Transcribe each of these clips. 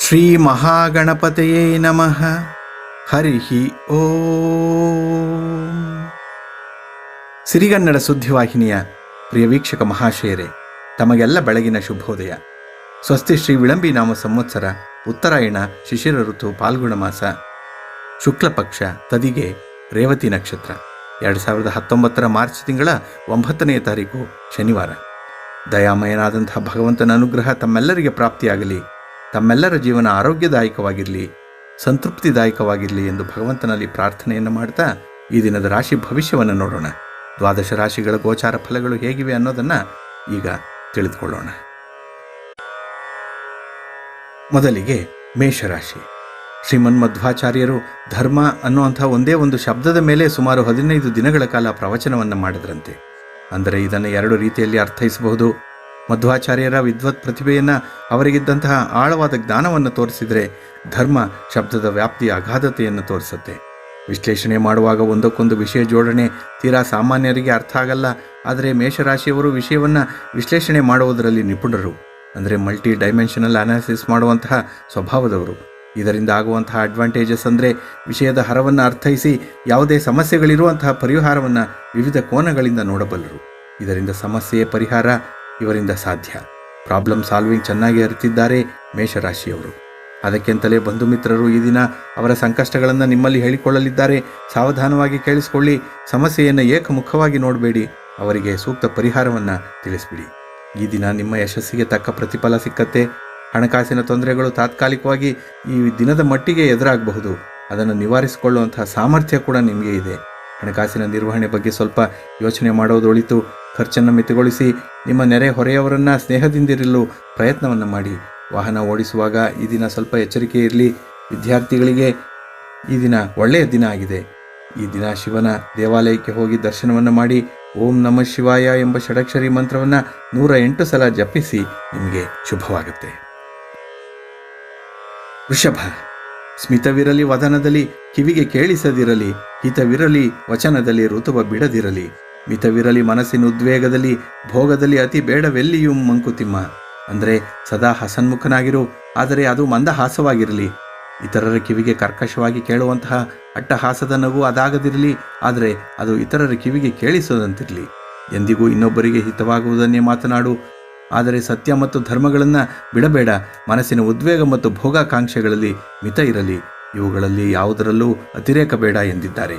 ಶ್ರೀ ಮಹಾಗಣಪತಯೇ ನಮಃ ಹರಿಹಿ ಓ. ಸಿರಿಗನ್ನಡ ಸುದ್ದಿವಾಹಿನಿಯ ಪ್ರಿಯ ವೀಕ್ಷಕ ಮಹಾಶಯರೇ, ತಮಗೆಲ್ಲ ಬೆಳಗಿನ ಶುಭೋದಯ. ಸ್ವಸ್ತಿ ಶ್ರೀ ವಿಳಂಬಿ ನಾಮ ಸಂವತ್ಸರ, ಉತ್ತರಾಯಣ, ಶಿಶಿರ ಋತು, ಪಾಲ್ಗುಣ ಮಾಸ ಶುಕ್ಲಪಕ್ಷ ತದಿಗೆ ರೇವತಿ ನಕ್ಷತ್ರ. ಎರಡು ಸಾವಿರದ ಹತ್ತೊಂಬತ್ತರ ಮಾರ್ಚ್ ತಿಂಗಳ ಒಂಬತ್ತನೆಯ ತಾರೀಕು ಶನಿವಾರ. ದಯಾಮಯನಾದಂತಹ ಭಗವಂತನ ಅನುಗ್ರಹ ತಮ್ಮೆಲ್ಲರಿಗೆ ಪ್ರಾಪ್ತಿಯಾಗಲಿ. ತಮ್ಮೆಲ್ಲರ ಜೀವನ ಆರೋಗ್ಯದಾಯಕವಾಗಿರಲಿ, ಸಂತೃಪ್ತಿದಾಯಕವಾಗಿರಲಿ ಎಂದು ಭಗವಂತನಲ್ಲಿ ಪ್ರಾರ್ಥನೆಯನ್ನು ಮಾಡ್ತಾ ಈ ದಿನದ ರಾಶಿ ಭವಿಷ್ಯವನ್ನು ನೋಡೋಣ. ದ್ವಾದಶ ರಾಶಿಗಳ ಗೋಚಾರ ಫಲಗಳು ಹೇಗಿವೆ ಅನ್ನೋದನ್ನು ಈಗ ತಿಳಿದುಕೊಳ್ಳೋಣ. ಮೊದಲಿಗೆ ಮೇಷರಾಶಿ. ಶ್ರೀಮನ್ಮಧ್ವಾಚಾರ್ಯರು ಧರ್ಮ ಅನ್ನುವಂಥ ಒಂದೇ ಒಂದು ಶಬ್ದದ ಮೇಲೆ ಸುಮಾರು ಹದಿನೈದು ದಿನಗಳ ಕಾಲ ಪ್ರವಚನವನ್ನು ಮಾಡಿದ್ರಂತೆ. ಅಂದರೆ ಇದನ್ನು ಎರಡು ರೀತಿಯಲ್ಲಿ ಅರ್ಥೈಸಬಹುದು. ಮಧ್ವಾಚಾರ್ಯರ ವಿದ್ವತ್ ಪ್ರತಿಭೆಯನ್ನು ಅವರಿಗಿದ್ದಂತಹ ಆಳವಾದ ಜ್ಞಾನವನ್ನು ತೋರಿಸಿದರೆ ಧರ್ಮ ಶಬ್ದದ ವ್ಯಾಪ್ತಿಯ ಅಗಾಧತೆಯನ್ನು ತೋರಿಸುತ್ತೆ. ವಿಶ್ಲೇಷಣೆ ಮಾಡುವಾಗ ಒಂದಕ್ಕೊಂದು ವಿಷಯ ಜೋಡಣೆ ತೀರಾ ಸಾಮಾನ್ಯರಿಗೆ ಅರ್ಥ ಆಗಲ್ಲ. ಆದರೆ ಮೇಷರಾಶಿಯವರು ವಿಷಯವನ್ನು ವಿಶ್ಲೇಷಣೆ ಮಾಡುವುದರಲ್ಲಿ ನಿಪುಣರು. ಅಂದರೆ ಮಲ್ಟಿ ಡೈಮೆನ್ಷನಲ್ ಅನಾಲಿಸಿಸ್ ಮಾಡುವಂತಹ ಸ್ವಭಾವದವರು. ಇದರಿಂದ ಆಗುವಂತಹ ಅಡ್ವಾಂಟೇಜಸ್ ಅಂದರೆ ವಿಷಯದ ಹರವನ್ನು ಅರ್ಥೈಸಿ ಯಾವುದೇ ಸಮಸ್ಯೆಗಳಿರುವಂತಹ ಪರಿಹಾರವನ್ನು ವಿವಿಧ ಕೋನಗಳಿಂದ ನೋಡಬಲ್ಲರು. ಇದರಿಂದ ಸಮಸ್ಯೆಯ ಪರಿಹಾರ ಇವರಿಂದ ಸಾಧ್ಯ. ಪ್ರಾಬ್ಲಮ್ ಸಾಲ್ವಿಂಗ್ ಚೆನ್ನಾಗಿ ಅರಿತಿದ್ದಾರೆ ಮೇಷರಾಶಿಯವರು. ಅದಕ್ಕಿಂತಲೇ ಬಂಧು ಮಿತ್ರರು ಈ ದಿನ ಅವರ ಸಂಕಷ್ಟಗಳನ್ನು ನಿಮ್ಮಲ್ಲಿ ಹೇಳಿಕೊಳ್ಳಲಿದ್ದಾರೆ. ಸಾವಧಾನವಾಗಿ ಕೇಳಿಸಿಕೊಳ್ಳಿ. ಸಮಸ್ಯೆಯನ್ನು ಏಕಮುಖವಾಗಿ ನೋಡಬೇಡಿ. ಅವರಿಗೆ ಸೂಕ್ತ ಪರಿಹಾರವನ್ನು ತಿಳಿಸ್ಬಿಡಿ. ಈ ದಿನ ನಿಮ್ಮ ಯಶಸ್ಸಿಗೆ ತಕ್ಕ ಪ್ರತಿಫಲ ಸಿಕ್ಕತ್ತೆ. ಹಣಕಾಸಿನ ತೊಂದರೆಗಳು ತಾತ್ಕಾಲಿಕವಾಗಿ ಈ ದಿನದ ಮಟ್ಟಿಗೆ ಎದುರಾಗಬಹುದು. ಅದನ್ನು ನಿವಾರಿಸಿಕೊಳ್ಳುವಂತಹ ಸಾಮರ್ಥ್ಯ ಕೂಡ ನಿಮಗೆ ಇದೆ. ಹಣಕಾಸಿನ ನಿರ್ವಹಣೆ ಬಗ್ಗೆ ಸ್ವಲ್ಪ ಯೋಚನೆ ಮಾಡೋದೊಳಿತು. ಖರ್ಚನ್ನು ಮಿತಿಗೊಳಿಸಿ ನಿಮ್ಮ ನೆರೆ ಹೊರೆಯವರನ್ನು ಸ್ನೇಹದಿಂದಿರಲು ಪ್ರಯತ್ನವನ್ನು ಮಾಡಿ. ವಾಹನ ಓಡಿಸುವಾಗ ಈ ದಿನ ಸ್ವಲ್ಪ ಎಚ್ಚರಿಕೆ ಇರಲಿ. ವಿದ್ಯಾರ್ಥಿಗಳಿಗೆ ಈ ದಿನ ಒಳ್ಳೆಯ ದಿನ ಆಗಿದೆ. ಈ ದಿನ ಶಿವನ ದೇವಾಲಯಕ್ಕೆ ಹೋಗಿ ದರ್ಶನವನ್ನು ಮಾಡಿ ಓಂ ನಮಃ ಶಿವಾಯ ಎಂಬ ಷಡಕ್ಷರಿ ಮಂತ್ರವನ್ನು ನೂರ ಎಂಟು ಸಲ ಜಪಿಸಿ ನಿಮಗೆ ಶುಭವಾಗುತ್ತೆ. ವೃಷಭ, ಸ್ಮಿತವಿರಲಿ ವದನದಲ್ಲಿ ಕಿವಿಗೆ ಕೇಳಿಸದಿರಲಿ, ಹಿತವಿರಲಿ ವಚನದಲ್ಲಿ ಋತುವ ಬಿಡದಿರಲಿ. ಮಿತವಿರಲಿ ಮನಸ್ಸಿನ ಉದ್ವೇಗದಲ್ಲಿ, ಭೋಗದಲ್ಲಿ ಅತಿ ಬೇಡವೆಲ್ಲಿಯೂ ಮಂಕುತಿಮ್ಮ. ಅಂದರೆ ಸದಾ ಹಸನ್ಮುಖನಾಗಿರು, ಆದರೆ ಅದು ಮಂದಹಾಸವಾಗಿರಲಿ. ಇತರರ ಕಿವಿಗೆ ಕರ್ಕಶವಾಗಿ ಕೇಳುವಂತಹ ಅಟ್ಟಹಾಸದ ನಗು ಅದಾಗದಿರಲಿ, ಆದರೆ ಅದು ಇತರರ ಕಿವಿಗೆ ಕೇಳಿಸದಂತಿರಲಿ. ಎಂದಿಗೂ ಇನ್ನೊಬ್ಬರಿಗೆ ಹಿತವಾಗುವುದನ್ನೇ ಮಾತನಾಡು. ಆದರೆ ಸತ್ಯ ಮತ್ತು ಧರ್ಮಗಳನ್ನು ಬಿಡಬೇಡ. ಮನಸ್ಸಿನ ಉದ್ವೇಗ ಮತ್ತು ಭೋಗಾಕಾಂಕ್ಷೆಗಳಲ್ಲಿ ಮಿತ ಇರಲಿ. ಇವುಗಳಲ್ಲಿ ಯಾವುದರಲ್ಲೂ ಅತಿರೇಕ ಬೇಡ ಎಂದಿದ್ದಾರೆ.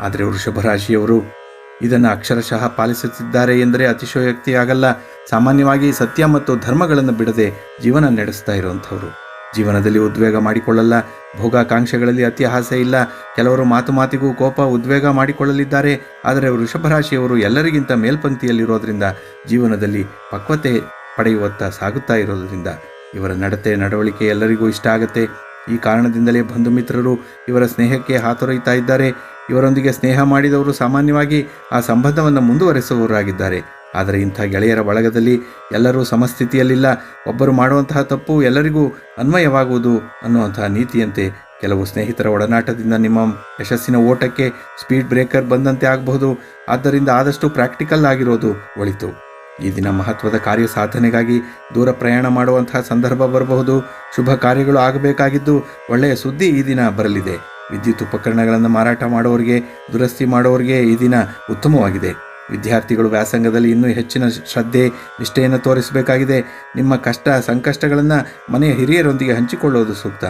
ಆದರೆ ವೃಷಭರಾಶಿಯವರು ಇದನ್ನು ಅಕ್ಷರಶಃ ಪಾಲಿಸುತ್ತಿದ್ದಾರೆ ಎಂದರೆ ಅತಿಶಯೋಕ್ತಿಯಾಗಲ್ಲ. ಸಾಮಾನ್ಯವಾಗಿ ಸತ್ಯ ಮತ್ತು ಧರ್ಮಗಳನ್ನು ಬಿಡದೆ ಜೀವನ ನಡೆಸ್ತಾ ಇರುವಂಥವ್ರು. ಜೀವನದಲ್ಲಿ ಉದ್ವೇಗ ಮಾಡಿಕೊಳ್ಳಲ್ಲ. ಭೋಗಾಕಾಂಕ್ಷೆಗಳಲ್ಲಿ ಅತ್ಯಹಾಸ ಇಲ್ಲ. ಕೆಲವರು ಮಾತು ಮಾತಿಗೂ ಕೋಪ, ಉದ್ವೇಗ ಮಾಡಿಕೊಳ್ಳಲಿದ್ದಾರೆ. ಆದರೆ ವೃಷಭರಾಶಿಯವರು ಎಲ್ಲರಿಗಿಂತ ಮೇಲ್ಪಂಕ್ತಿಯಲ್ಲಿರೋದ್ರಿಂದ ಜೀವನದಲ್ಲಿ ಪಕ್ವತೆ ಪಡೆಯುವತ್ತ ಸಾಗುತ್ತಾ ಇರೋದರಿಂದ ಇವರ ನಡತೆ, ನಡವಳಿಕೆ ಎಲ್ಲರಿಗೂ ಇಷ್ಟ ಆಗುತ್ತೆ. ಈ ಕಾರಣದಿಂದಲೇ ಬಂಧು ಮಿತ್ರರು ಇವರ ಸ್ನೇಹಕ್ಕೆ ಹಾತೊರೆಯುತ್ತಾ ಇದ್ದಾರೆ. ಇವರೊಂದಿಗೆ ಸ್ನೇಹ ಮಾಡಿದವರು ಸಾಮಾನ್ಯವಾಗಿ ಆ ಸಂಬಂಧವನ್ನು ಮುಂದುವರೆಸುವವರಾಗಿದ್ದಾರೆ. ಆದರೆ ಇಂಥ ಗೆಳೆಯರ ಬಳಗದಲ್ಲಿ ಎಲ್ಲರೂ ಸಮಸ್ಥಿತಿಯಲ್ಲಿಲ್ಲ. ಒಬ್ಬರು ಮಾಡುವಂತಹ ತಪ್ಪು ಎಲ್ಲರಿಗೂ ಅನ್ವಯವಾಗುವುದು ಅನ್ನುವಂತಹ ನೀತಿಯಂತೆ ಕೆಲವು ಸ್ನೇಹಿತರ ಒಡನಾಟದಿಂದ ನಿಮ್ಮ ಯಶಸ್ಸಿನ ಓಟಕ್ಕೆ ಸ್ಪೀಡ್ ಬ್ರೇಕರ್ ಬಂದಂತೆ ಆಗಬಹುದು. ಆದ್ದರಿಂದ ಆದಷ್ಟು ಪ್ರಾಕ್ಟಿಕಲ್ ಆಗಿರೋದು ಒಳಿತು. ಈ ದಿನ ಮಹತ್ವದ ಕಾರ್ಯ ಸಾಧನೆಗಾಗಿ ದೂರ ಪ್ರಯಾಣ ಮಾಡುವಂತಹ ಸಂದರ್ಭ ಬರಬಹುದು. ಶುಭ ಕಾರ್ಯಗಳು ಆಗಬೇಕಾಗಿದ್ದು ಒಳ್ಳೆಯ ಸುದ್ದಿ ಈ ದಿನ ಬರಲಿದೆ. ವಿದ್ಯುತ್ ಉಪಕರಣಗಳನ್ನು ಮಾರಾಟ ಮಾಡುವವರಿಗೆ ದುರಸ್ತಿ ಮಾಡುವವರಿಗೆ ಈ ದಿನ ಉತ್ತಮವಾಗಿದೆ. ವಿದ್ಯಾರ್ಥಿಗಳು ವ್ಯಾಸಂಗದಲ್ಲಿ ಇನ್ನೂ ಹೆಚ್ಚಿನ ಶ್ರದ್ಧೆ, ನಿಷ್ಠೆಯನ್ನು ತೋರಿಸಬೇಕಾಗಿದೆ. ನಿಮ್ಮ ಕಷ್ಟ, ಸಂಕಷ್ಟಗಳನ್ನು ಮನೆಯ ಹಿರಿಯರೊಂದಿಗೆ ಹಂಚಿಕೊಳ್ಳುವುದು ಸೂಕ್ತ.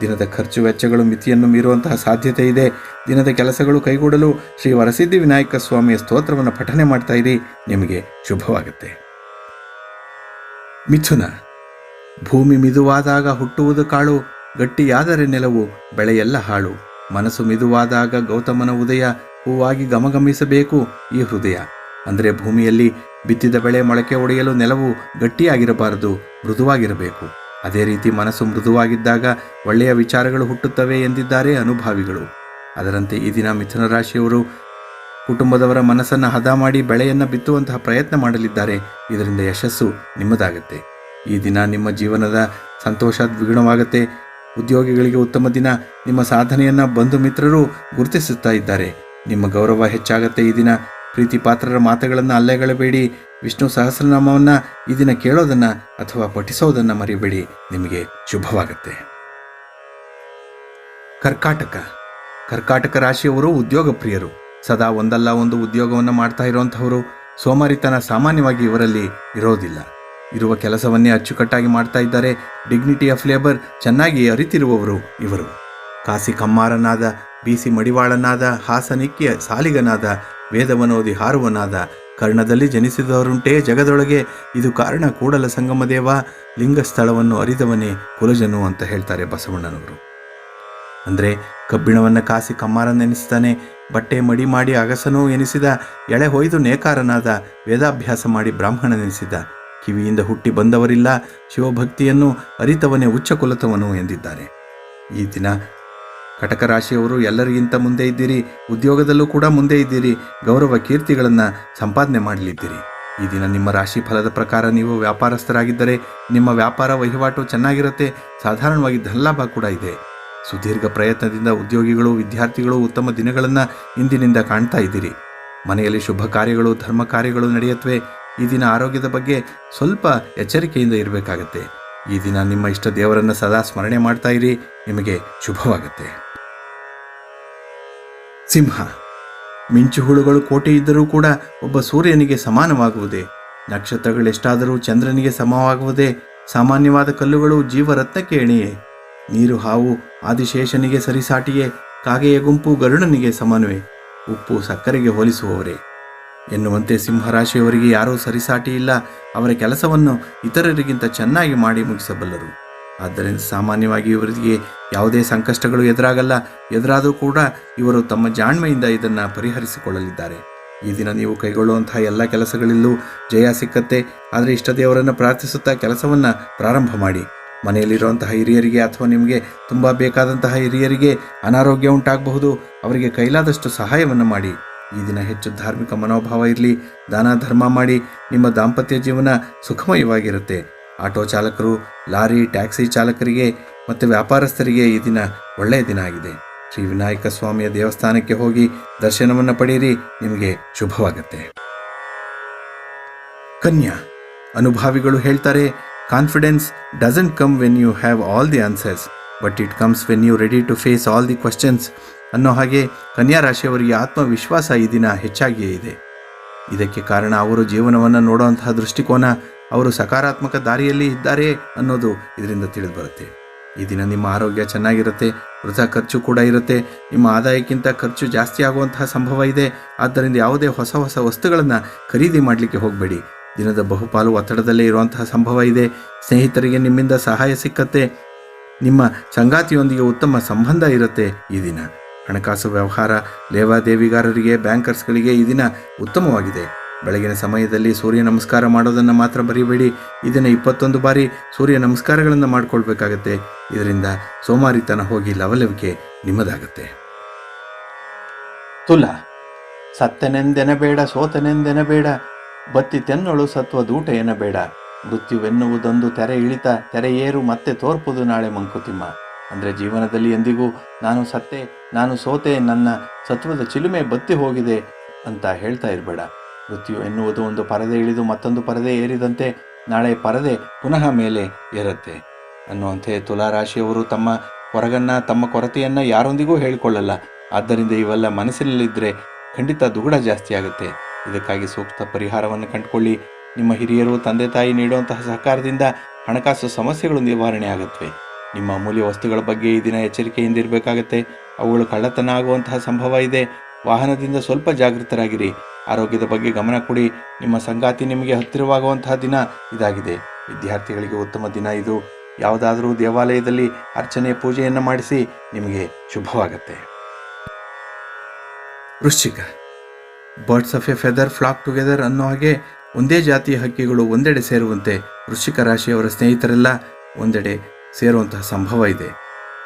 ದಿನದ ಖರ್ಚು ವೆಚ್ಚಗಳು ಮಿತಿಯನ್ನು ಮೀರುವಂತಹ ಸಾಧ್ಯತೆ ಇದೆ. ದಿನದ ಕೆಲಸಗಳು ಕೈಗೂಡಲು ಶ್ರೀ ವರಸಿದ್ಧಿ ವಿನಾಯಕ ಸ್ವಾಮಿಯ ಸ್ತೋತ್ರವನ್ನು ಪಠನೆ ಮಾಡ್ತಾ ಇರಿ. ನಿಮಗೆ ಶುಭವಾಗುತ್ತೆ. ಮಿಥುನ, ಭೂಮಿ ಮಿದುವಾದಾಗ ಹುಟ್ಟುವುದು ಕಾಳು, ಗಟ್ಟಿಯಾದರೆ ನೆಲವು, ಬೆಳೆಯೆಲ್ಲ ಹಾಳು. ಮನಸ್ಸು ಮಿದುವಾದಾಗ ಗೌತಮನ ಉದಯ ಹೂವಾಗಿ ಗಮಗಮಿಸಬೇಕು ಈ ಹೃದಯ. ಅಂದರೆ ಭೂಮಿಯಲ್ಲಿ ಬಿತ್ತಿದ ಬೆಳೆ ಮೊಳಕೆ ಒಡೆಯಲು ನೆಲವು ಗಟ್ಟಿಯಾಗಿರಬಾರದು, ಮೃದುವಾಗಿರಬೇಕು. ಅದೇ ರೀತಿ ಮನಸ್ಸು ಮೃದುವಾಗಿದ್ದಾಗ ಒಳ್ಳೆಯ ವಿಚಾರಗಳು ಹುಟ್ಟುತ್ತವೆ ಎಂದಿದ್ದಾರೆ ಅನುಭಾವಿಗಳು. ಅದರಂತೆ ಈ ದಿನ ಮಿಥುನ ರಾಶಿಯವರು ಕುಟುಂಬದವರ ಮನಸ್ಸನ್ನು ಹದ ಮಾಡಿ ಬೆಳೆಯನ್ನು ಬಿತ್ತುವಂತಹ ಪ್ರಯತ್ನ ಮಾಡಲಿದ್ದಾರೆ. ಇದರಿಂದ ಯಶಸ್ಸು ನಿಮ್ಮದಾಗುತ್ತೆ. ಈ ದಿನ ನಿಮ್ಮ ಜೀವನದ ಸಂತೋಷ ದ್ವಿಗುಣವಾಗುತ್ತೆ. ಉದ್ಯೋಗಿಗಳಿಗೆ ಉತ್ತಮ ದಿನ. ನಿಮ್ಮ ಸಾಧನೆಯನ್ನು ಬಂಧು ಮಿತ್ರರು ಗುರುತಿಸುತ್ತಾ ಇದ್ದಾರೆ. ನಿಮ್ಮ ಗೌರವ ಹೆಚ್ಚಾಗತ್ತೆ ಈ ದಿನ. ಪ್ರೀತಿ ಪಾತ್ರರ ಮಾತುಗಳನ್ನು ಅಲ್ಲೆಗಳಬೇಡಿ. ವಿಷ್ಣು ಸಹಸ್ರನಾಮವನ್ನು ಈ ದಿನ ಕೇಳೋದನ್ನು ಅಥವಾ ಪಠಿಸೋದನ್ನು ಮರಿಬೇಡಿ. ನಿಮಗೆ ಶುಭವಾಗುತ್ತೆ. ಕರ್ಕಾಟಕ. ಕರ್ಕಾಟಕ ರಾಶಿಯವರು ಉದ್ಯೋಗ ಪ್ರಿಯರು. ಸದಾ ಒಂದಲ್ಲ ಒಂದು ಉದ್ಯೋಗವನ್ನು ಮಾಡ್ತಾ ಇರುವಂಥವರು ಸೋಮಾರಿತನ ಸಾಮಾನ್ಯವಾಗಿ ಇವರಲ್ಲಿ ಇರೋದಿಲ್ಲ. ಇರುವ ಕೆಲಸವನ್ನೇ ಅಚ್ಚುಕಟ್ಟಾಗಿ ಮಾಡ್ತಾ ಇದ್ದಾರೆ ಡಿಗ್ನಿಟಿ ಆಫ್ ಲೇಬರ್ ಚೆನ್ನಾಗಿ ಅರಿತಿರುವವರು ಇವರು. ಕಾಸಿ ಕಮ್ಮಾರನಾದ, ಬಿಸಿ ಮಡಿವಾಳನಾದ, ಹಾಸನಿಕ್ಕಿಯ ಸಾಲಿಗನಾದ, ವೇದವನೋದಿ ಹಾರುವನಾದ, ಕರ್ಣದಲ್ಲಿ ಜನಿಸಿದವರುಂಟೇ ಜಗದೊಳಗೆ, ಇದು ಕಾರಣ ಕೂಡಲ ಸಂಗಮದೇವ ಲಿಂಗ ಸ್ಥಳವನ್ನು ಅರಿದವನೇ ಕುಲಜನು ಅಂತ ಹೇಳ್ತಾರೆ ಬಸವಣ್ಣನವರು. ಅಂದರೆ ಕಬ್ಬಿಣವನ್ನು ಕಾಸಿ ಕಮ್ಮಾರನೆನಿಸ್ತಾನೆ, ಬಟ್ಟೆ ಮಡಿ ಮಾಡಿ ಅಗಸನೂ ಎನಿಸಿದ, ಎಳೆ ಹೊಯ್ದು ನೇಕಾರನಾದ, ವೇದಾಭ್ಯಾಸ ಮಾಡಿ ಬ್ರಾಹ್ಮಣನೆನಿಸಿದ ಕಿವಿಯಿಂದ ಹುಟ್ಟಿ ಬಂದವರಿಲ್ಲ. ಶಿವಭಕ್ತಿಯನ್ನು ಅರಿತವನೇ ಉಚ್ಚ ಕುಲತವನು ಎಂದಿದ್ದಾರೆ. ಈ ದಿನ ಕಟಕ ರಾಶಿಯವರು ಎಲ್ಲರಿಗಿಂತ ಮುಂದೆ ಇದ್ದೀರಿ, ಉದ್ಯೋಗದಲ್ಲೂ ಕೂಡ ಮುಂದೆ ಇದ್ದೀರಿ, ಗೌರವ ಕೀರ್ತಿಗಳನ್ನು ಸಂಪಾದನೆ ಮಾಡಲಿದ್ದೀರಿ. ಈ ದಿನ ನಿಮ್ಮ ರಾಶಿ ಫಲದ ಪ್ರಕಾರ ನೀವು ವ್ಯಾಪಾರಸ್ಥರಾಗಿದ್ದರೆ, ನಿಮ್ಮ ವ್ಯಾಪಾರ ವಹಿವಾಟು ಚೆನ್ನಾಗಿರುತ್ತೆ, ಸಾಧಾರಣವಾಗಿ ಧನಲಾಭ ಕೂಡ ಇದೆ. ಸುದೀರ್ಘ ಪ್ರಯತ್ನದಿಂದ ಉದ್ಯೋಗಿಗಳು, ವಿದ್ಯಾರ್ಥಿಗಳು ಉತ್ತಮ ದಿನಗಳನ್ನು ಇಂದಿನಿಂದ ಕಾಣ್ತಾ ಇದ್ದೀರಿ. ಮನೆಯಲ್ಲಿ ಶುಭ ಕಾರ್ಯಗಳು, ಧರ್ಮ ಕಾರ್ಯಗಳು ನಡೆಯುತ್ತವೆ ಈ ದಿನ ಆರೋಗ್ಯದ ಬಗ್ಗೆ ಸ್ವಲ್ಪ ಎಚ್ಚರಿಕೆಯಿಂದ ಇರಬೇಕಾಗತ್ತೆ. ಈ ದಿನ ನಿಮ್ಮ ಇಷ್ಟ ದೇವರನ್ನು ಸದಾ ಸ್ಮರಣೆ ಮಾಡ್ತಾ ಇರಿ. ನಿಮಗೆ ಶುಭವಾಗುತ್ತೆ. ಸಿಂಹ. ಮಿಂಚು ಹುಳುಗಳು ಕೋಟೆ ಇದ್ದರೂ ಕೂಡ ಒಬ್ಬ ಸೂರ್ಯನಿಗೆ ಸಮಾನವಾಗುವುದೇ? ನಕ್ಷತ್ರಗಳೆಷ್ಟಾದರೂ ಚಂದ್ರನಿಗೆ ಸಮವಾಗುವುದೇ? ಸಾಮಾನ್ಯವಾದ ಕಲ್ಲುಗಳು ಜೀವರತ್ನಕ್ಕೆ ಎಣೆಯೇ? ನೀರು, ಹಾವು, ಆದಿಶೇಷನಿಗೆ ಸರಿಸಾಟಿಯೇ? ಕಾಗೆಯ ಗುಂಪು ಗರುಡನಿಗೆ ಸಮಾನವೇ? ಉಪ್ಪು ಸಕ್ಕರೆಗೆ ಹೋಲಿಸುವವರೇ? ಎನ್ನುವಂತೆ ಸಿಂಹರಾಶಿಯವರಿಗೆ ಯಾರೂ ಸರಿಸಾಟಿ ಇಲ್ಲ. ಅವರ ಕೆಲಸವನ್ನು ಇತರರಿಗಿಂತ ಚೆನ್ನಾಗಿ ಮಾಡಿ ಮುಗಿಸಬಲ್ಲರು. ಆದ್ದರಿಂದ ಸಾಮಾನ್ಯವಾಗಿ ಇವರಿಗೆ ಯಾವುದೇ ಸಂಕಷ್ಟಗಳು ಎದುರಾಗಲ್ಲ. ಎದುರಾದರೂ ಕೂಡ ಇವರು ತಮ್ಮ ಜಾಣ್ಮೆಯಿಂದ ಇದನ್ನು ಪರಿಹರಿಸಿಕೊಳ್ಳಲಿದ್ದಾರೆ. ಈ ದಿನ ನೀವು ಕೈಗೊಳ್ಳುವಂತಹ ಎಲ್ಲ ಕೆಲಸಗಳಲ್ಲೂ ಜಯ ಸಿಕ್ಕತ್ತೆ. ಆದರೆ ಇಷ್ಟ ದೇವರನ್ನು ಪ್ರಾರ್ಥಿಸುತ್ತಾ ಕೆಲಸವನ್ನು ಪ್ರಾರಂಭ ಮಾಡಿ. ಮನೆಯಲ್ಲಿರುವಂತಹ ಹಿರಿಯರಿಗೆ ಅಥವಾ ನಿಮಗೆ ತುಂಬ ಬೇಕಾದಂತಹ ಹಿರಿಯರಿಗೆ ಅನಾರೋಗ್ಯ ಉಂಟಾಗಬಹುದು. ಅವರಿಗೆ ಕೈಲಾದಷ್ಟು ಸಹಾಯವನ್ನು ಮಾಡಿ. ಈ ದಿನ ಹೆಚ್ಚು ಧಾರ್ಮಿಕ ಮನೋಭಾವ ಇರಲಿ, ದಾನ ಧರ್ಮ ಮಾಡಿ ನಿಮ್ಮ ದಾಂಪತ್ಯ ಜೀವನ ಸುಖಮಯವಾಗಿರುತ್ತೆ. ಆಟೋ ಚಾಲಕರು, ಲಾರಿ, ಟ್ಯಾಕ್ಸಿ ಚಾಲಕರಿಗೆ ಮತ್ತು ವ್ಯಾಪಾರಸ್ಥರಿಗೆ ಈ ದಿನ ಒಳ್ಳೆಯ ದಿನ ಆಗಿದೆ. ಶ್ರೀ ವಿನಾಯಕ ಸ್ವಾಮಿಯ ದೇವಸ್ಥಾನಕ್ಕೆ ಹೋಗಿ ದರ್ಶನವನ್ನು ಪಡೆಯಿರಿ, ನಿಮಗೆ ಶುಭವಾಗುತ್ತೆ. ಕನ್ಯಾ, ಅನುಭಾವಿಗಳು ಹೇಳ್ತಾರೆ, confidence doesn't come when you have all the answers. But it comes when you ready to face all the questions ಅನ್ನೋ ಹಾಗೆ ಕನ್ಯಾ ರಾಶಿಯವರಿಗೆ ಆತ್ಮವಿಶ್ವಾಸ ಈ ದಿನ ಹೆಚ್ಚಾಗಿಯೇ ಇದೆ. ಇದಕ್ಕೆ ಕಾರಣ ಅವರು ಜೀವನವನ್ನು ನೋಡುವಂತಹ ದೃಷ್ಟಿಕೋನ, ಅವರು ಸಕಾರಾತ್ಮಕ ದಾರಿಯಲ್ಲಿ ಇದ್ದಾರೆ ಅನ್ನೋದು ಇದರಿಂದ ತಿಳಿದು ಬರುತ್ತೆ ಈ ದಿನ ನಿಮ್ಮ ಆರೋಗ್ಯ ಚೆನ್ನಾಗಿರುತ್ತೆ, ವೃಥ ಖರ್ಚು ಕೂಡ ಇರುತ್ತೆ, ನಿಮ್ಮ ಆದಾಯಕ್ಕಿಂತ ಖರ್ಚು ಜಾಸ್ತಿ ಆಗುವಂತಹ ಸಂಭವ ಇದೆ. ಆದ್ದರಿಂದ ಯಾವುದೇ ಹೊಸ ಹೊಸ ವಸ್ತುಗಳನ್ನು ಖರೀದಿ ಮಾಡಲಿಕ್ಕೆ ಹೋಗಬೇಡಿ. ದಿನದ ಬಹುಪಾಲು ಒತ್ತಡದಲ್ಲೇ ಇರುವಂತಹ ಸಂಭವ ಇದೆ. ಸ್ನೇಹಿತರಿಗೆ ನಿಮ್ಮಿಂದ ಸಹಾಯ ಸಿಕ್ಕತ್ತೆ. ನಿಮ್ಮ ಸಂಗಾತಿಯೊಂದಿಗೆ ಉತ್ತಮ ಸಂಬಂಧ ಇರುತ್ತೆ ಈ ದಿನ. ಹಣಕಾಸು ವ್ಯವಹಾರ, ಲೇವಾದೇವಿಗಾರರಿಗೆ, ಬ್ಯಾಂಕರ್ಸ್ಗಳಿಗೆ ಈ ದಿನ ಉತ್ತಮವಾಗಿದೆ. ಬೆಳಗಿನ ಸಮಯದಲ್ಲಿ ಸೂರ್ಯ ನಮಸ್ಕಾರ ಮಾಡೋದನ್ನು ಮಾತ್ರ ಬರೀಬೇಡಿ. ಇದನ್ನು ಇಪ್ಪತ್ತೊಂದು ಬಾರಿ ಸೂರ್ಯ ನಮಸ್ಕಾರಗಳನ್ನು ಮಾಡಿಕೊಳ್ಬೇಕಾಗತ್ತೆ. ಇದರಿಂದ ಸೋಮಾರಿತನ ಹೋಗಿ ಲವಲವಿಕೆ ನಿಮ್ಮದಾಗತ್ತೆ. ತುಲ ಸತ್ತನೆಂದೆನಬೇಡ ಸೋತನೆಂದೆನಬೇಡ ಬತ್ತಿ ತೆನ್ನೊಳು ಸತ್ವ ದೂಟ ಎನ್ನಬೇಡ. ಮೃತ್ಯುವೆನ್ನುವುದೊಂದು ತೆರೆ ಇಳಿತ, ತೆರೆ ಏರು ಮತ್ತೆ ತೋರ್ಪುದು ನಾಳೆ ಮಂಕುತಿಮ್ಮ. ಅಂದರೆ ಜೀವನದಲ್ಲಿ ಎಂದಿಗೂ ನಾನು ಸತ್ತೆ, ನಾನು ಸೋತೆ, ನನ್ನ ಸತ್ವದ ಚಿಲುಮೆ ಬತ್ತಿ ಹೋಗಿದೆ ಅಂತ ಹೇಳ್ತಾ ಇರಬೇಡ. ಮೃತ್ಯು ಎನ್ನುವುದು ಒಂದು ಪರದೆ ಇಳಿದು ಮತ್ತೊಂದು ಪರದೆ ಏರಿದಂತೆ ನಾಳೆ ಪರದೆ ಪುನಃ ಮೇಲೆ ಏರುತ್ತೆ. ಅನ್ನುವಂತೆ ತುಲಾರಾಶಿಯವರು ತಮ್ಮ ಹೊರಗನ್ನ ತಮ್ಮ ಕೊರತೆಯನ್ನು ಯಾರೊಂದಿಗೂ ಹೇಳಿಕೊಳ್ಳಲ್ಲ. ಆದ್ದರಿಂದ ಇವೆಲ್ಲ ಮನಸ್ಸಿನಲ್ಲಿದ್ದರೆ ಖಂಡಿತ ದುಗುಡ ಜಾಸ್ತಿ ಆಗುತ್ತೆ. ಇದಕ್ಕಾಗಿ ಸೂಕ್ತ ಪರಿಹಾರವನ್ನು ಕಂಡುಕೊಳ್ಳಿ. ನಿಮ್ಮ ಹಿರಿಯರು, ತಂದೆ ತಾಯಿ ನೀಡುವಂತಹ ಸಹಕಾರದಿಂದ ಹಣಕಾಸು ಸಮಸ್ಯೆಗಳು ನಿವಾರಣೆ ಆಗುತ್ತವೆ ನಿಮ್ಮ ಅಮೂಲ್ಯ ವಸ್ತುಗಳ ಬಗ್ಗೆ ಈ ದಿನ ಎಚ್ಚರಿಕೆಯಿಂದ ಇರಬೇಕಾಗತ್ತೆ. ಅವುಗಳು ಕಳ್ಳತನ ಆಗುವಂತಹ ಸಂಭವ ಇದೆ. ವಾಹನದಿಂದ ಸ್ವಲ್ಪ ಜಾಗೃತರಾಗಿರಿ. ಆರೋಗ್ಯದ ಬಗ್ಗೆ ಗಮನ ಕೊಡಿ. ನಿಮ್ಮ ಸಂಗಾತಿ ನಿಮಗೆ ಹತ್ತಿರವಾಗುವಂತಹ ದಿನ ಇದಾಗಿದೆ. ವಿದ್ಯಾರ್ಥಿಗಳಿಗೆ ಉತ್ತಮ ದಿನ ಇದು. ಯಾವುದಾದರೂ ದೇವಾಲಯದಲ್ಲಿ ಅರ್ಚನೆ, ಪೂಜೆಯನ್ನು ಮಾಡಿಸಿ ನಿಮಗೆ ಶುಭವಾಗುತ್ತೆ. ವೃಶ್ಚಿಕ. Birds of a feather flock together ಅನ್ನೋ ಹಾಗೆ ಒಂದೇ ಜಾತಿಯ ಹಕ್ಕಿಗಳು ಒಂದೆಡೆ ಸೇರುವಂತೆ ವೃಶ್ಚಿಕ ರಾಶಿಯವರ ಸ್ನೇಹಿತರೆಲ್ಲ ಒಂದೆಡೆ ಸೇರುವಂತಹ ಸಂಭವ ಇದೆ.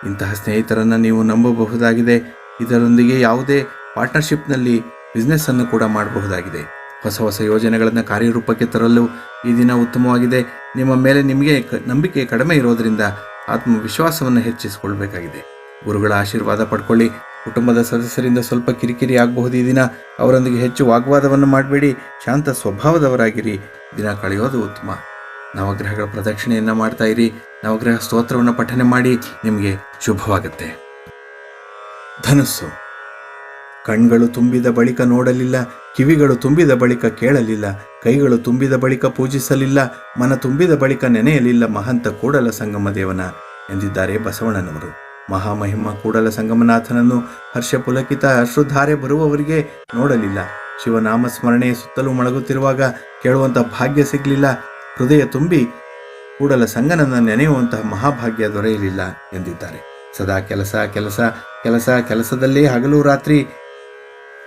ಇಂತಹ ಸ್ನೇಹಿತರನ್ನು ನೀವು ನಂಬಬಹುದಾಗಿದೆ. ಇದರೊಂದಿಗೆ ಯಾವುದೇ ಪಾರ್ಟ್ನರ್ಶಿಪ್ನಲ್ಲಿ ಬಿಸ್ನೆಸ್ಸನ್ನು ಕೂಡ ಮಾಡಬಹುದಾಗಿದೆ. ಹೊಸ ಹೊಸ ಯೋಜನೆಗಳನ್ನು ಕಾರ್ಯರೂಪಕ್ಕೆ ತರಲು ಈ ದಿನ ಉತ್ತಮವಾಗಿದೆ. ನಿಮ್ಮ ಮೇಲೆ ನಿಮಗೆ ನಂಬಿಕೆ ಕಡಿಮೆ ಇರೋದರಿಂದ ಆತ್ಮವಿಶ್ವಾಸವನ್ನು ಹೆಚ್ಚಿಸಿಕೊಳ್ಬೇಕಾಗಿದೆ. ಗುರುಗಳ ಆಶೀರ್ವಾದ ಪಡ್ಕೊಳ್ಳಿ. ಕುಟುಂಬದ ಸದಸ್ಯರಿಂದ ಸ್ವಲ್ಪ ಕಿರಿಕಿರಿ ಆಗಬಹುದು ಈ ದಿನ? ಅವರೊಂದಿಗೆ ಹೆಚ್ಚು ವಾಗ್ವಾದವನ್ನು ಮಾಡಬೇಡಿ. ಶಾಂತ ಸ್ವಭಾವದವರಾಗಿರಿ. ದಿನ ಕಳೆಯೋದು ಉತ್ತಮ. ನವಗ್ರಹಗಳ ಪ್ರದಕ್ಷಿಣೆಯನ್ನು ಮಾಡ್ತಾ ಇರಿ. ನವಗ್ರಹ ಸ್ತೋತ್ರವನ್ನು ಪಠನೆ ಮಾಡಿ. ನಿಮಗೆ ಶುಭವಾಗುತ್ತೆ. ಧನಸ್ಸು. ಕಣ್ಗಳು ತುಂಬಿದ ಬಳಿಕ ನೋಡಲಿಲ್ಲ. ಕಿವಿಗಳು ತುಂಬಿದ ಬಳಿಕ ಕೇಳಲಿಲ್ಲ. ಕೈಗಳು ತುಂಬಿದ ಬಳಿಕ ಪೂಜಿಸಲಿಲ್ಲ. ಮನ ತುಂಬಿದ ಬಳಿಕ ನೆನೆಯಲಿಲ್ಲ ಮಹಂತ ಕೂಡಲ ಸಂಗಮ ದೇವನ ಎಂದಿದ್ದಾರೆ ಬಸವಣ್ಣನವರು. ಮಹಾಮಹಿಮ ಕೂಡಲ ಸಂಗಮನಾಥನನ್ನು ಹರ್ಷ ಪುಲಕಿತ ಅಶ್ರುಧಾರೆ ಬರುವವರಿಗೆ ನೋಡಲಿಲ್ಲ. ಶಿವನಾಮ ಸ್ಮರಣೆ ಸುತ್ತಲೂ ಮೊಳಗುತ್ತಿರುವಾಗ ಕೇಳುವಂಥ ಭಾಗ್ಯ ಸಿಗಲಿಲ್ಲ. ಹೃದಯ ತುಂಬಿ ಕೂಡಲ ಸಂಗನನ್ನ ನೆನೆಯುವಂತಹ ಮಹಾಭಾಗ್ಯ ದೊರೆಯಲಿಲ್ಲ ಎಂದಿದ್ದಾರೆ. ಸದಾ ಕೆಲಸ ಕೆಲಸ ಕೆಲಸ, ಕೆಲಸದಲ್ಲೇ ಹಗಲು ರಾತ್ರಿ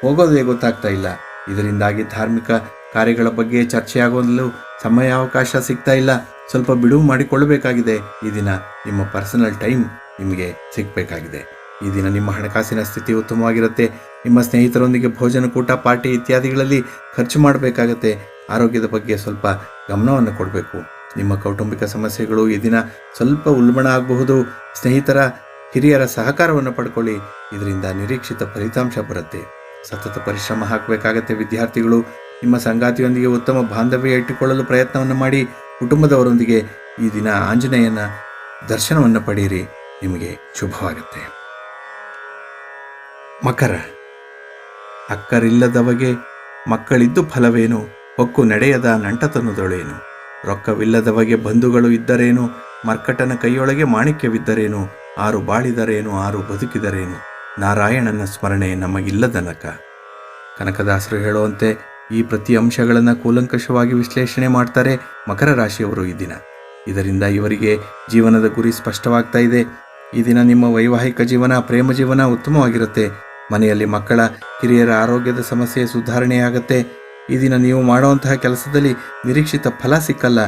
ಹೋಗೋದೇ ಗೊತ್ತಾಗ್ತಾ ಇಲ್ಲ. ಇದರಿಂದಾಗಿ ಧಾರ್ಮಿಕ ಕಾರ್ಯಗಳ ಬಗ್ಗೆ ಚರ್ಚೆಯಾಗಲು ಸಮಯಾವಕಾಶ ಸಿಗ್ತಾ ಇಲ್ಲ. ಸ್ವಲ್ಪ ಬಿಡುವು ಮಾಡಿಕೊಳ್ಳಬೇಕಾಗಿದೆ. ಈ ದಿನ ನಿಮ್ಮ ಪರ್ಸನಲ್ ಟೈಮ್ ನಿಮಗೆ ಸಿಗಬೇಕಾಗಿದೆ. ಈ ದಿನ ನಿಮ್ಮ ಹಣಕಾಸಿನ ಸ್ಥಿತಿ ಉತ್ತಮವಾಗಿರುತ್ತೆ. ನಿಮ್ಮ ಸ್ನೇಹಿತರೊಂದಿಗೆ ಭೋಜನ ಕೂಟ, ಪಾರ್ಟಿ ಇತ್ಯಾದಿಗಳಲ್ಲಿ ಖರ್ಚು ಮಾಡಬೇಕಾಗತ್ತೆ. ಆರೋಗ್ಯದ ಬಗ್ಗೆ ಸ್ವಲ್ಪ ಗಮನವನ್ನು ಕೊಡಬೇಕು. ನಿಮ್ಮ ಕೌಟುಂಬಿಕ ಸಮಸ್ಯೆಗಳು ಈ ದಿನ ಸ್ವಲ್ಪ ಉಲ್ಬಣ ಆಗಬಹುದು. ಸ್ನೇಹಿತರ, ಹಿರಿಯರ ಸಹಕಾರವನ್ನು ಪಡ್ಕೊಳ್ಳಿ. ಇದರಿಂದ ನಿರೀಕ್ಷಿತ ಫಲಿತಾಂಶ ಬರುತ್ತೆ. ಸತತ ಪರಿಶ್ರಮ ಹಾಕಬೇಕಾಗತ್ತೆ ವಿದ್ಯಾರ್ಥಿಗಳು. ನಿಮ್ಮ ಸಂಗಾತಿಯೊಂದಿಗೆ ಉತ್ತಮ ಬಾಂಧವ್ಯ ಇಟ್ಟುಕೊಳ್ಳಲು ಪ್ರಯತ್ನವನ್ನು ಮಾಡಿ, ಕುಟುಂಬದವರೊಂದಿಗೆ ಈ ದಿನ ಆಂಜನೇಯನ ದರ್ಶನವನ್ನು ಪಡೆಯಿರಿ. ನಿಮಗೆ ಶುಭವಾಗುತ್ತೆ. ಮಕರ, ಅಕ್ಕರಿಲ್ಲದವಗೆ ಮಕ್ಕಳಿದ್ದು ಫಲವೇನು? ಹೊಕ್ಕು ನಡೆಯದ ನಂಟತನದೊಳೇನು? ರೊಕ್ಕವಿಲ್ಲದವಗೆ ಬಂಧುಗಳು ಇದ್ದರೇನು? ಮರ್ಕಟನ ಕೈಯೊಳಗೆ ಮಾಣಿಕ್ಯವಿದ್ದರೇನು? ಆರು ಬಾಳಿದರೇನು? ಆರು ಬದುಕಿದರೇನು? ನಾರಾಯಣನ ಸ್ಮರಣೆ ನಮಗಿಲ್ಲದನಕ ಕನಕದಾಸರು ಹೇಳುವಂತೆ ಈ ಪ್ರತಿ ಅಂಶಗಳನ್ನು ಕೂಲಂಕಷವಾಗಿ ವಿಶ್ಲೇಷಣೆ ಮಾಡ್ತಾರೆ ಮಕರ ರಾಶಿಯವರು ಈ ದಿನ. ಇದರಿಂದ ಇವರಿಗೆ ಜೀವನದ ಗುರಿ ಸ್ಪಷ್ಟವಾಗ್ತಾ ಇದೆ. ಈ ದಿನ ನಿಮ್ಮ ವೈವಾಹಿಕ ಜೀವನ ಪ್ರೇಮ ಜೀವನ ಉತ್ತಮವಾಗಿರುತ್ತೆ. ಮನೆಯಲ್ಲಿ ಮಕ್ಕಳ, ಹಿರಿಯರ ಆರೋಗ್ಯದ ಸಮಸ್ಯೆ ಸುಧಾರಣೆಯಾಗತ್ತೆ. ಈ ದಿನ ನೀವು ಮಾಡುವಂತಹ ಕೆಲಸದಲ್ಲಿ ನಿರೀಕ್ಷಿತ ಫಲ ಸಿಕ್ಕಲ್ಲ.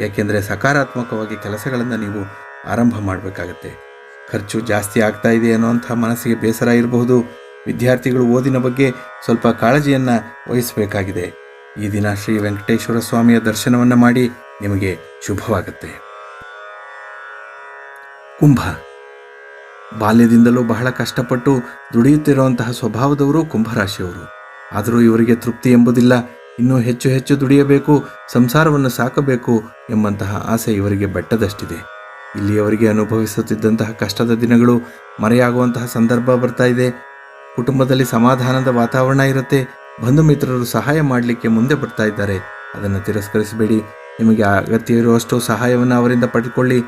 ಯಾಕೆಂದರೆ ಸಕಾರಾತ್ಮಕವಾಗಿ ಕೆಲಸಗಳನ್ನು ನೀವು ಆರಂಭ ಮಾಡಬೇಕಾಗತ್ತೆ. ಖರ್ಚು ಜಾಸ್ತಿ ಆಗ್ತಾ ಇದೆ ಅನ್ನುವಂಥ ಮನಸ್ಸಿಗೆ ಬೇಸರ ಇರಬಹುದು. ವಿದ್ಯಾರ್ಥಿಗಳು ಓದಿನ ಬಗ್ಗೆ ಸ್ವಲ್ಪ ಕಾಳಜಿಯನ್ನು ವಹಿಸಬೇಕಾಗಿದೆ. ಈ ದಿನ ಶ್ರೀ ವೆಂಕಟೇಶ್ವರ ಸ್ವಾಮಿಯ ದರ್ಶನವನ್ನು ಮಾಡಿ ನಿಮಗೆ ಶುಭವಾಗುತ್ತೆ. ಕುಂಭ. ಬಾಲ್ಯದಿಂದಲೂ ಬಹಳ ಕಷ್ಟಪಟ್ಟು ದುಡಿಯುತ್ತಿರುವಂತಹ ಸ್ವಭಾವದವರು ಕುಂಭರಾಶಿಯವರು. ಆದರೂ ಇವರಿಗೆ ತೃಪ್ತಿ ಎಂಬುದಿಲ್ಲ. ಇನ್ನೂ ಹೆಚ್ಚು ಹೆಚ್ಚು ದುಡಿಯಬೇಕು, ಸಂಸಾರವನ್ನು ಸಾಕಬೇಕು ಎಂಬಂತಹ ಆಸೆ ಇವರಿಗೆ ಬೆಟ್ಟದಷ್ಟಿದೆ. ಇಲ್ಲಿಯವರಿಗೆ ಅನುಭವಿಸುತ್ತಿದ್ದಂತಹ ಕಷ್ಟದ ದಿನಗಳು ಮರೆಯಾಗುವಂತಹ ಸಂದರ್ಭ ಬರ್ತಾ ಇದೆ. ಕುಟುಂಬದಲ್ಲಿ ಸಮಾಧಾನದ ವಾತಾವರಣ ಇರುತ್ತೆ. ಬಂಧು ಮಿತ್ರರು ಸಹಾಯ ಮಾಡಲಿಕ್ಕೆ ಮುಂದೆ ಬರ್ತಾ ಇದ್ದಾರೆ. ಅದನ್ನು ತಿರಸ್ಕರಿಸಬೇಡಿ. ನಿಮಗೆ ಅಗತ್ಯ ಇರುವಷ್ಟು ಸಹಾಯವನ್ನು ಅವರಿಂದ ಪಡೆದುಕೊಳ್ಳಿ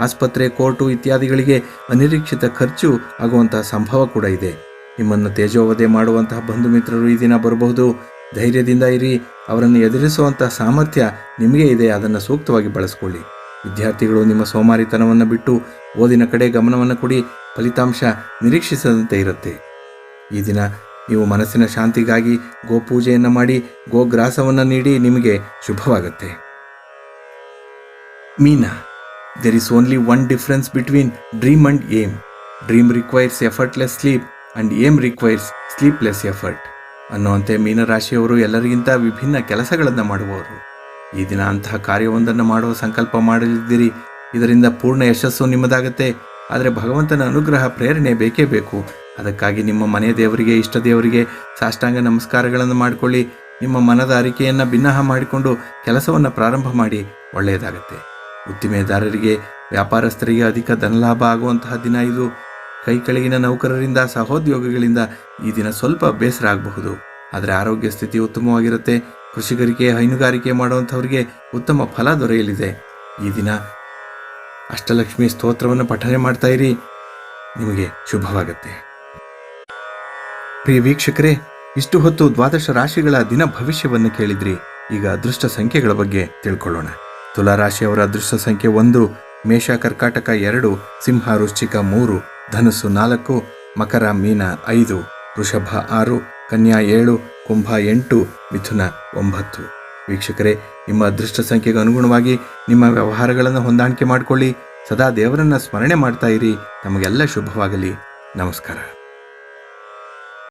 ಆಸ್ಪತ್ರೆ, ಕೋರ್ಟು ಇತ್ಯಾದಿಗಳಿಗೆ ಅನಿರೀಕ್ಷಿತ ಖರ್ಚು ಆಗುವಂತಹ ಸಂಭವ ಕೂಡ ಇದೆ. ನಿಮ್ಮನ್ನು ತೇಜೋವಧೆ ಮಾಡುವಂತಹ ಬಂಧು ಮಿತ್ರರು ಈ ದಿನ ಬರಬಹುದು. ಧೈರ್ಯದಿಂದ ಇರಿ. ಅವರನ್ನು ಎದುರಿಸುವಂತಹ ಸಾಮರ್ಥ್ಯ ನಿಮಗೆ ಇದೆ. ಅದನ್ನು ಸೂಕ್ತವಾಗಿ ಬಳಸಿಕೊಳ್ಳಿ. ವಿದ್ಯಾರ್ಥಿಗಳು ನಿಮ್ಮ ಸೋಮಾರಿತನವನ್ನು ಬಿಟ್ಟು ಓದಿನ ಕಡೆ ಗಮನವನ್ನು ಕೊಡಿ. ಫಲಿತಾಂಶ ನಿರೀಕ್ಷಿಸದಂತೆ ಇರುತ್ತೆ. ಈ ದಿನ ನೀವು ಮನಸ್ಸಿನ ಶಾಂತಿಗಾಗಿ ಗೋಪೂಜೆಯನ್ನು ಮಾಡಿ ಗೋಗ್ರಾಸವನ್ನು ನೀಡಿ ನಿಮಗೆ ಶುಭವಾಗುತ್ತೆ. Meena. There is only one difference between dream and aim dream requires effortless sleep and aim requires sleepless effort ಅನ್ನುವಂತೆ ಮೀನರಾಶಿಯವರು ಎಲ್ಲರಿಗಿಂತ ವಿಭಿನ್ನ ಕೆಲಸಗಳನ್ನು ಮಾಡುವವರು. ಈ ದಿನ ಅಂತಹ ಕಾರ್ಯವೊಂದನ್ನು ಮಾಡುವ ಸಂಕಲ್ಪ ಮಾಡಲಿದ್ದೀರಿ ಇದರಿಂದ ಪೂರ್ಣ ಯಶಸ್ಸು ನಿಮ್ಮದಾಗತ್ತೆ. ಆದರೆ ಭಗವಂತನ ಅನುಗ್ರಹ ಪ್ರೇರಣೆ ಬೇಕೇ ಬೇಕು. ಅದಕ್ಕಾಗಿ ನಿಮ್ಮ ಮನೆ ದೇವರಿಗೆ, ಇಷ್ಟ ದೇವರಿಗೆ ಸಾಷ್ಟಾಂಗ ನಮಸ್ಕಾರಗಳನ್ನು ಮಾಡಿಕೊಳ್ಳಿ. ನಿಮ್ಮ ಮನದ ಅರಿಕೆಯನ್ನು ಭಿನ್ನಹ ಮಾಡಿಕೊಂಡು ಕೆಲಸವನ್ನು ಪ್ರಾರಂಭ ಮಾಡಿ. ಒಳ್ಳೆಯದಾಗತ್ತೆ. ಉದ್ದಿಮೆದಾರರಿಗೆ, ವ್ಯಾಪಾರಸ್ಥರಿಗೆ ಅಧಿಕ ಧನಲಾಭ ಆಗುವಂತಹ ದಿನ ಇದು. ಕೈ ಕೆಳಗಿನ ನೌಕರರಿಂದ, ಸಹೋದ್ಯೋಗಿಗಳಿಂದ ಈ ದಿನ ಸ್ವಲ್ಪ ಬೇಸರ ಆಗಬಹುದು. ಆದರೆ ಆರೋಗ್ಯ ಸ್ಥಿತಿ ಉತ್ತಮವಾಗಿರುತ್ತೆ. ಕೃಷಿಕರಿಗೆ, ಹೈನುಗಾರಿಕೆ ಮಾಡುವಂಥವರಿಗೆ ಉತ್ತಮ ಫಲ ದೊರೆಯಲಿದೆ. ಈ ದಿನ ಅಷ್ಟಲಕ್ಷ್ಮಿ ಸ್ತೋತ್ರವನ್ನು ಪಠನೆ ಮಾಡ್ತಾ ಇರಿ. ನಿಮಗೆ ಶುಭವಾಗುತ್ತೆ. ಪ್ರಿಯ ವೀಕ್ಷಕರೇ, ಇಷ್ಟು ಹೊತ್ತು ದ್ವಾದಶ ರಾಶಿಗಳ ದಿನ ಭವಿಷ್ಯವನ್ನು ಕೇಳಿದ್ರಿ. ಈಗ ಅದೃಷ್ಟ ಸಂಖ್ಯೆಗಳ ಬಗ್ಗೆ ತಿಳ್ಕೊಳ್ಳೋಣ. ತುಲಾ ರಾಶಿಯವರ ಅದೃಷ್ಟ ಸಂಖ್ಯೆ ಒಂದು, ಮೇಷ ಕರ್ಕಾಟಕ ಎರಡು, ಸಿಂಹ ವೃಶ್ಚಿಕ ಮೂರು ಧನುಸು ನಾಲ್ಕು, ಮಕರ ಮೀನ ಐದು, ವೃಷಭ ಆರು, ಕನ್ಯಾ ಏಳು, ಕುಂಭ ಎಂಟು, ಮಿಥುನ ಒಂಬತ್ತು. ವೀಕ್ಷಕರೇ, ನಿಮ್ಮ ಅದೃಷ್ಟ ಸಂಖ್ಯೆಗೆ ಅನುಗುಣವಾಗಿ ನಿಮ್ಮ ವ್ಯವಹಾರಗಳನ್ನು ಹೊಂದಾಣಿಕೆ ಮಾಡಿಕೊಳ್ಳಿ. ಸದಾ ದೇವರನ್ನ ಸ್ಮರಣೆ ಮಾಡ್ತಾ ಇರಿ. ನಮಗೆಲ್ಲ ಶುಭವಾಗಲಿ. ನಮಸ್ಕಾರ.